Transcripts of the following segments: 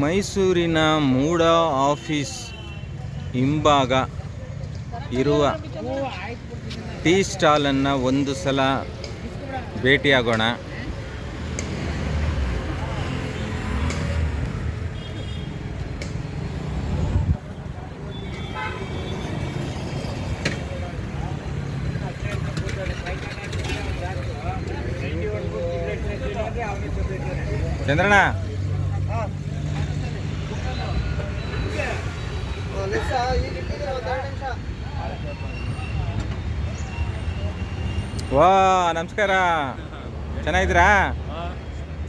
ಮೈಸೂರಿನ ಮೂಡ ಆಫೀಸ್ ಹಿಂಭಾಗ ಇರುವ ಟೀ ಸ್ಟಾಲನ್ನು ಒಂದು ಸಲ ಭೇಟಿಯಾಗೋಣ. ಚಂದ್ರಣ್ಣ. ವಾ ನಮಸ್ಕಾರ. ಚೆನ್ನಾಗಿದ್ದೀರಾ?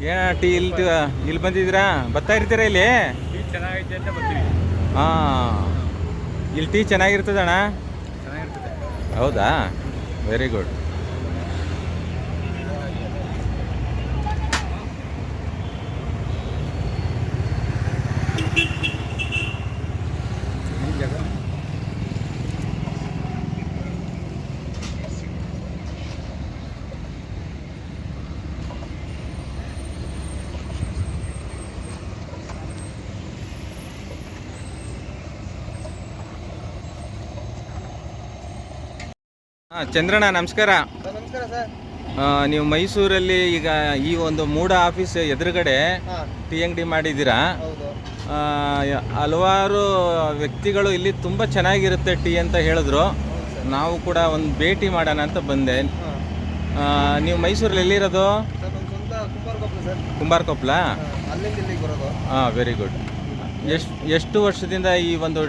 ಏನ ಟೀ ಇಲ್ಲಿ ಇಲ್ಲಿ ಬಂದಿದ್ದೀರಾ? ಬರ್ತಾ ಇರ್ತೀರಾ ಇಲ್ಲಿ? ಚೆನ್ನಾಗೈತೆ ಅಂತ ಬರ್ತೀವಿ. ಹಾಂ. ಇಲ್ಲಿ ಟೀ ಚೆನ್ನಾಗಿರ್ತದಣ್ಣ? ಚೆನ್ನಾಗಿರ್ತದೆ. ಹೌದಾ? ವೆರಿ ಗುಡ್ ಹಾಂ ಚಂದ್ರಣ್ಣ ನಮಸ್ಕಾರ. ನಮಸ್ಕಾರ ಸರ್. ನೀವು ಮೈಸೂರಲ್ಲಿ ಈಗ ಈ ಒಂದು ಮೂಡ ಆಫೀಸ್ ಎದುರುಗಡೆ ಟಿ ಅಂಗಡಿ ಮಾಡಿದ್ದೀರಾ? ಹಲವಾರು ವ್ಯಕ್ತಿಗಳು ಇಲ್ಲಿ ತುಂಬ ಚೆನ್ನಾಗಿರುತ್ತೆ ಟೀ ಅಂತ ಹೇಳಿದ್ರು. ನಾವು ಕೂಡ ಒಂದು ಭೇಟಿ ಮಾಡೋಣ ಅಂತ ಬಂದೆ. ನೀವು ಮೈಸೂರಲ್ಲಿ ಎಲ್ಲಿರೋದು? ಇಲ್ಲಿಗೆ ಬರೋದು. ಹಾಂ ವೆರಿ ಗುಡ್ ಎಷ್ಟು ಎಷ್ಟು ವರ್ಷದಿಂದ ಈ ಒಂದು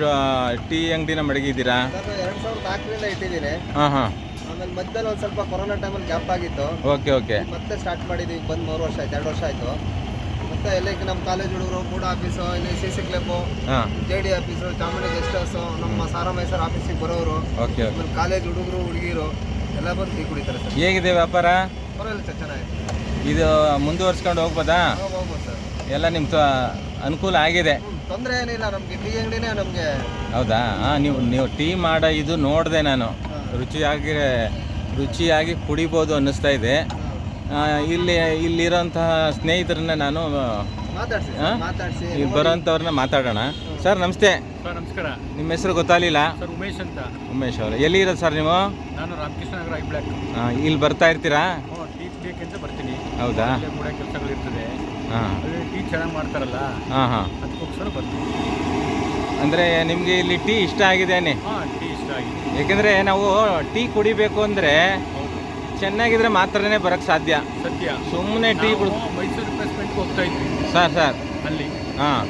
ಟೀ ಅಂಗಡಿನ ಮಡಗಿದ್ದೀರಾ? ಸರ್ ಎರಡು ಸಾವಿರದ ನಾಲ್ಕರಿಂದ ಇಟ್ಟಿದ್ದೀನಿ. ಹಾಂ ಹಾಂ. ಆಮೇಲೆ ಮಧ್ಯದಲ್ಲಿ ಒಂದು ಸ್ವಲ್ಪ ಕೊರೋನಾ ಟೈಮಲ್ಲಿ ಗ್ಯಾಪ್ ಆಗಿತ್ತು. Okay okay. ಮತ್ತೆ ಸ್ಟಾರ್ಟ್ ಮಾಡಿದ್ದೀವಿ ಬಂದು ಮೂರು ವರ್ಷ ಆಯ್ತು ಎರಡು ವರ್ಷ ಆಯಿತು. ಮತ್ತೆ ಎಲ್ಲ ಈಗ ನಮ್ಮ ಕಾಲೇಜ್ ಹುಡುಗರು ಮೂಡ ಆಫೀಸು ಇಲ್ಲಿ ಸಿ ಸಿ ಕ್ಲಬ್ಬು ಹಾಂ. J D office Chamundi guest house ನಮ್ಮ ಸಾರಾ ಮೈಸೂರು ಆಫೀಸಿಗೆ ಬರೋರು. Okay okay. ಆಮೇಲೆ ಕಾಲೇಜ್ ಹುಡುಗರು ಹುಡುಗಿರು ಎಲ್ಲ ಬಂದು ಟೀ ಕುಡಿತಾರೆ ಸರ್. ಹೇಗಿದೆ ವ್ಯಾಪಾರ? ಪರವಾಗಿಲ್ಲ ಸರ್ ಚೆನ್ನಾಗಿದೆ. ಇದು ಮುಂದುವರ್ಸ್ಕೊಂಡು ಹೋಗ್ಬೋದಾ? ಹೋಗಿ ಹೋಗ್ಬೋದು ಸರ್. ಎಲ್ಲ ನಿಮ್ಮ ಅನುಕೂಲ ಆಗಿದೆ. ತೊಂದರೆ ಏನಿಲ್ಲ ನಮಗೆ ಟೀ ಅಂಗಡಿನೇ ನಮಗೆ. ಹೌದಾ? ಹಾಂ ನೀವು ನೀವು ಟೀ ಮಾಡೋ ಇದು ನೋಡಿದೆ ನಾನು. ರುಚಿಯಾಗಿ ರುಚಿಯಾಗಿ ಕುಡಿಬೋದು ಅನ್ನಿಸ್ತಾ ಇದೆ. ಆ, ಇಲ್ಲಿ ಇಲ್ಲಿರೋಂತಹ ಸ್ನೇಹಿತರನ್ನ ನಾನು ಮಾತಾಡ್ಸಿ ಹಾಂ ಮಾತಾಡ್ಸಿ ಇಲ್ಲಿ ಬರೋಂಥವ್ರನ್ನ ಮಾತಾಡೋಣ. ಸರ್ ನಮಸ್ತೆ. ಸರ್ ನಮಸ್ಕಾರ. ನಿಮ್ಮ ಹೆಸರು ಗೊತ್ತಾಗಲಿಲ್ಲ? ಸರ್ ಉಮೇಶ್ ಅಂತ. ಉಮೇಶ್ ಅವರು. ಎಲ್ಲಿ ಇರೋದು ಸರ್ ನೀವು? ನಾನು ರಾಮಕೃಷ್ಣ ನಗರ ಐ ಬ್ಲಾಕ್ ಆ, ಇಲ್ಲಿ ಬರ್ತಾ ಇರ್ತೀರಾ? ಹ್ಞೂ ಟೀ ಬರ್ತೀನಿ. ಹೌದಾ? ಕೆಲಸಗಳು ಇರ್ತದೆ ಕೆಲಸಗಳಿರ್ತದೆ. ಅಲ್ಲಿ ಟೀ ಚೆನ್ನಾಗಿ ಮಾಡ್ತಾರಲ್ಲ ಹಾಂ ಹಾಂ. ಅದಕ್ಕೋಸ್ಕರ ಬರ್ತೀವಿ ಅಂದರೆ ನಿಮಗೆ ಇಲ್ಲಿ ಟೀ ಇಷ್ಟ ಆಗಿದ್ದೇನೆ ಹಾಂ ಟೀ ಇಷ್ಟ ಆಗಿದೆ. ಯಾಕಂದ್ರೆ ನಾವು ಟೀ ಕುಡಿಬೇಕು ಅಂದರೆ ಚೆನ್ನಾಗಿದ್ರೆ ಮಾತ್ರನೇ ಬರೋಕ್ಕೆ ಸಾಧ್ಯ. ಸತ್ಯ. ಸುಮ್ಮನೆ ಟೀ ಕುಡ್ ಮೈಸೂರು ರಿಪ್ಲೇಸ್ಮೆಂಟ್ಗೆ ಹೋಗ್ತಾ ಇದ್ವಿ. Sir sir. ಅಲ್ಲಿ. ಹಾಂ.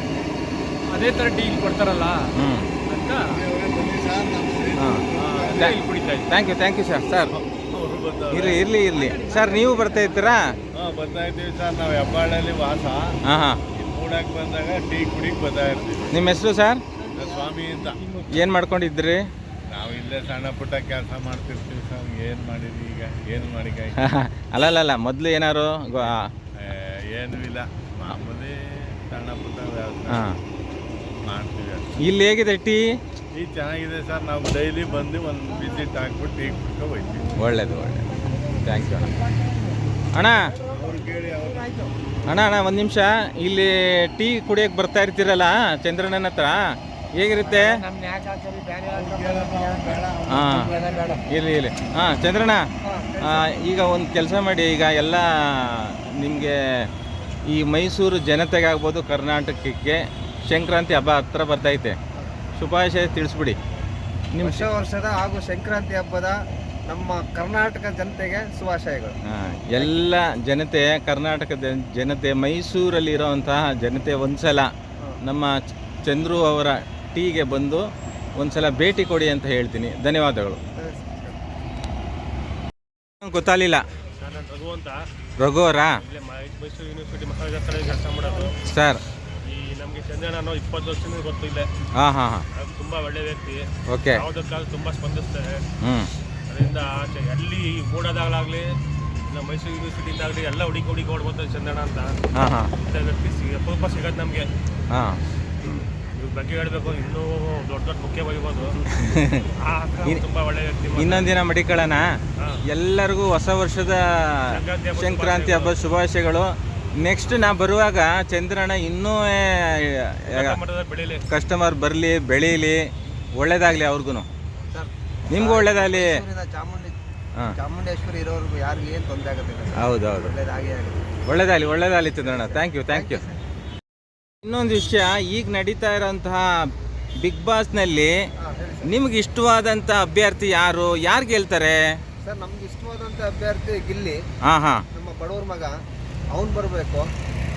ಅದೇ ಥರ ಟೀ ಇಲ್ಲಿ ಕೊಡ್ತಾರಲ್ಲ ಹ್ಞೂ ಅಂತ ಹಾಂ. ಇಲ್ಲಿ ಕುಡಿತಾ ಇದ್ವಿ. Thank you thank you sir. Sir ಇರಲಿ ಇರಲಿ ಇರಲಿ. ಸರ್ ನೀವು ಬರ್ತಾ ಇರ್ತೀರಾ ಬರ್ತಾ ಇದ್ದೀವಿ ಸರ್. ನಾವು ಹೆಬ್ಬಾಳಲ್ಲಿ ವಾಸ. ಹಾಂ ಹಾಂ. ಬಂದಾಗ ಟೀ ಕುಡಿಗೆ ಬರ್ತಾ ಇರ್ತೀವಿ. ನಿಮ್ಮ ಹೆಸರು ಸರ್? ಸ್ವಾಮಿ ಅಂತ. ಏನು ಮಾಡ್ಕೊಂಡಿದ್ರಿ? ನಾವು ಇಲ್ಲೇ ಸಣ್ಣ ಪುಟ್ಟ ಕೆಲಸ ಮಾಡ್ತಿರ್ತೀವಿ ಸರ್. ಏನು ಮಾಡಿದ್ವಿ ಈಗ? ಏನು ಮಾಡಿ ಅಲ್ಲ ಮೊದಲು ಏನಾರು ಏನು ಇಲ್ಲ. ಮಾಮೂಲಿ ಸಣ್ಣ ಪುಟ್ಟ ಹಾಂ. ಮಾಡ್ತೀವಿ. ಇಲ್ಲಿ ಹೇಗಿದೆ ಟೀ? ಟೀ ಚೆನ್ನಾಗಿದೆ ಸರ್. ನಾವು ಡೈಲಿ ಬಂದು ಒಂದು ವಿಸಿಟ್ ಹಾಕ್ಬಿಟ್ಟು ಟೀ ಕುಡ್ಕೊ ಹೋಗ್ತೀವಿ ಒಳ್ಳೇದು ಒಳ್ಳೇದು. ಥ್ಯಾಂಕ್ ಯು ಅಣ್ಣ ಅಣ್ಣ ಅಣ್ಣ ಒಂದು ನಿಮಿಷ. ಇಲ್ಲಿ ಟೀ ಕುಡಿಯೋಕೆ ಬರ್ತಾ ಇರ್ತೀರಲ್ಲ ಚಂದ್ರಣ್ಣನ ಹತ್ರ? ಹೇಗಿರುತ್ತೆ? ಹಾಂ. ಇರಲಿ ಇರಲಿ. ಹಾಂ ಚಂದ್ರಣ್ಣ ಈಗ ಒಂದು ಕೆಲಸ ಮಾಡಿ. ಈಗ ಎಲ್ಲ ನಿಮಗೆ ಈ ಮೈಸೂರು ಜನತೆಗಾಗ್ಬೋದು ಕರ್ನಾಟಕಕ್ಕೆ ಸಂಕ್ರಾಂತಿ ಹಬ್ಬ ಹತ್ರ ಬರ್ತೈತೆ ಶುಭಾಶಯ ತಿಳಿಸ್ಬಿಡಿ. ನಿಮ್ಮ ವರ್ಷದ ಹಾಗೂ ಸಂಕ್ರಾಂತಿ ಹಬ್ಬದ ನಮ್ಮ ಕರ್ನಾಟಕ ಜನತೆಗೆ ಶುಭಾಶಯಗಳು. ಹಾಂ ಎಲ್ಲ ಜನತೆ ಕರ್ನಾಟಕದ ಜನತೆ ಮೈಸೂರಲ್ಲಿರೋವಂತಹ ಜನತೆ ಒಂದ್ಸಲ ನಮ್ಮ ಚಂದ್ರು ಅವರ ಟೀಗೆ ಬಂದು ಒಂದ್ಸಲ ಭೇಟಿ ಕೊಡಿ ಅಂತ ಹೇಳ್ತೀನಿ. ಧನ್ಯವಾದಗಳು. ಗೊತ್ತಾಗಲಿಲ್ಲ. ಸರ್ ನಾನು ರಘು ಅಂತ. ರಘು ಅವರಾ? ಮೈಸೂರು ಯೂನಿವರ್ಸಿಟಿ ಕಡೆ ಕೆಲಸ ಮಾಡೋದು. ಸರ್. ಈ ನಮಗೆ ಚಂದ್ರಣ್ಣ ಇಪ್ಪತ್ತು ವರ್ಷದಿಂದ ಗೊತ್ತು ಇಲ್ಲೇ ಹಾಂ ಹಾಂ ಹಾಂ. ಅದು ತುಂಬ ಒಳ್ಳೆ ವ್ಯಕ್ತಿ. ಓಕೆ. ಯಾವುದಕ್ಕಾದ್ರೂ ತುಂಬ ಸ್ಪಂದಿಸ್ತಾರೆ. ಹ್ಞೂ ಅದರಿಂದ ಆಚೆ ಎಲ್ಲಿ ಕೂಡದಾಗಲಾಗಲಿ ಇಲ್ಲ ಮೈಸೂರು ಯೂನಿವರ್ಸಿಟಿಯಿಂದಾಗಲಿ ಎಲ್ಲ ಹುಡುಕಿ ಹುಡುಕಿ ಓಡ್ಬೋದು ಚಂದಣ ಅಂತ. ಹಾಂ ಹಾಂ. ಇಂಥ ವ್ಯಕ್ತಿ ಸಿಗ ಅಪರೂಪ ಸಿಗೋದು ನಮಗೆ. ಹಾಂ. ಇವ್ರ ಬಗ್ಗೆ ಹೇಳಬೇಕು ಇನ್ನೂ ದೊಡ್ಡ ದೊಡ್ಡ ಮುಖ್ಯ ಬೈಬೋದು ಆ ತುಂಬ ಒಳ್ಳೆ ವ್ಯಕ್ತಿ. ಇನ್ನೊಂದಿನ ಮಡಿಕಳನ ಎಲ್ಲರಿಗೂ ಹೊಸ ವರ್ಷದ ಸಂಕ್ರಾಂತಿ ಹಬ್ಬದ ಸಂಕ್ರಾಂತಿ ಹಬ್ಬದ ಶುಭಾಶಯಗಳು. ನೆಕ್ಸ್ಟ್ ನಾ ಬರುವಾಗ ಚಂದ್ರಣ್ಣ ಇನ್ನೂ ಬೆಳೀಲಿ. ಕಸ್ಟಮರ್ ಬರಲಿ ಬೆಳೀಲಿ ಒಳ್ಳೇದಾಗಲಿ ಅವ್ರಿಗೂ ನಿಮ್ಗೂ ಒಳ್ಳೇದಾಗಲಿ. ಚಾಮುಂಡಿ ಚಾಮುಂಡೇಶ್ವರಿ ಇರೋರ್ಗು ಯಾರಿಗೂ ಏನು ತೊಂದರೆ ಆಗುತ್ತೆ ಹೌದು ಹೌದು ಒಳ್ಳೇದಾಗಿ ಆಗುತ್ತೆ. ಒಳ್ಳೇದಾಗಲಿ ಒಳ್ಳೇದಾಗಲಿ Chandranna. Thank you thank you ಇನ್ನೊಂದು ವಿಷಯ ಈಗ ನಡೀತಾ ಇರೋಂತಹ ಬಿಗ್ ಬಾಸ್ನಲ್ಲಿ ನಿಮ್ಗೆ ಇಷ್ಟವಾದಂಥ ಅಭ್ಯರ್ಥಿ ಯಾರು? ಯಾರು ಗೆಲ್ತಾರೆ? ಸರ್ ನಮ್ಗೆ ಇಷ್ಟವಾದಂಥ ಅಭ್ಯರ್ಥಿ ಗಿಲ್ಲಿ. ಹಾಂ ಹಾಂ. ನಮ್ಮ ಬಡವ್ರ ಮಗ. ಅವನು ಬರಬೇಕು.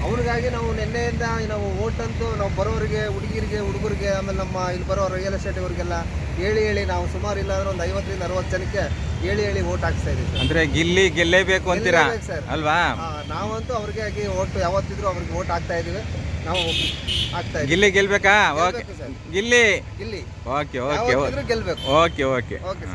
ಅವನಿಗಾಗಿ ನಾವು ನಿನ್ನೆಯಿಂದ ನಾವು ಓಟ್ ಅಂತೂ ನಾವು ಬರೋರಿಗೆ ಹುಡುಗಿರಿಗೆ ಹುಡುಗರಿಗೆ ಆಮೇಲೆ ನಮ್ಮ ಇಲ್ಲಿ ಬರೋ ರಿಯಲ್ ಎಸ್ಟೇಟ್ ಇವರಿಗೆಲ್ಲ ಹೇಳಿ ಹೇಳಿ ನಾವು ಸುಮಾರು ಇಲ್ಲಾಂದ್ರೆ ಒಂದು ಐವತ್ತರಿಂದ ಅರವತ್ತು ಜನಕ್ಕೆ ಹೇಳಿ ಹೇಳಿ ಓಟ್ ಹಾಕ್ಸ್ತಾ ಇದ್ದೀವಿ ಅಂದರೆ ಗಿಲ್ಲಿ ಗೆಲ್ಲೇಬೇಕು ಅಂತೀರಾ? ಅಲ್ವಾ? ನಾವಂತೂ ಅವ್ರಿಗೆ ಆಗಿ ಓಟ್ ಯಾವತ್ತಿದ್ರು ಅವ್ರಿಗೆ ಓಟ್ ಹಾಕ್ತಾ ಇದೀವಿ ನಾವು ಹಾಕ್ತಾ Gilli ಗೆಲ್ಬೇಕಾ? Okay. Gilli? Gilli. Okay okay ಗೆಲ್ಬೇಕು. Okay okay. ಓಕೆ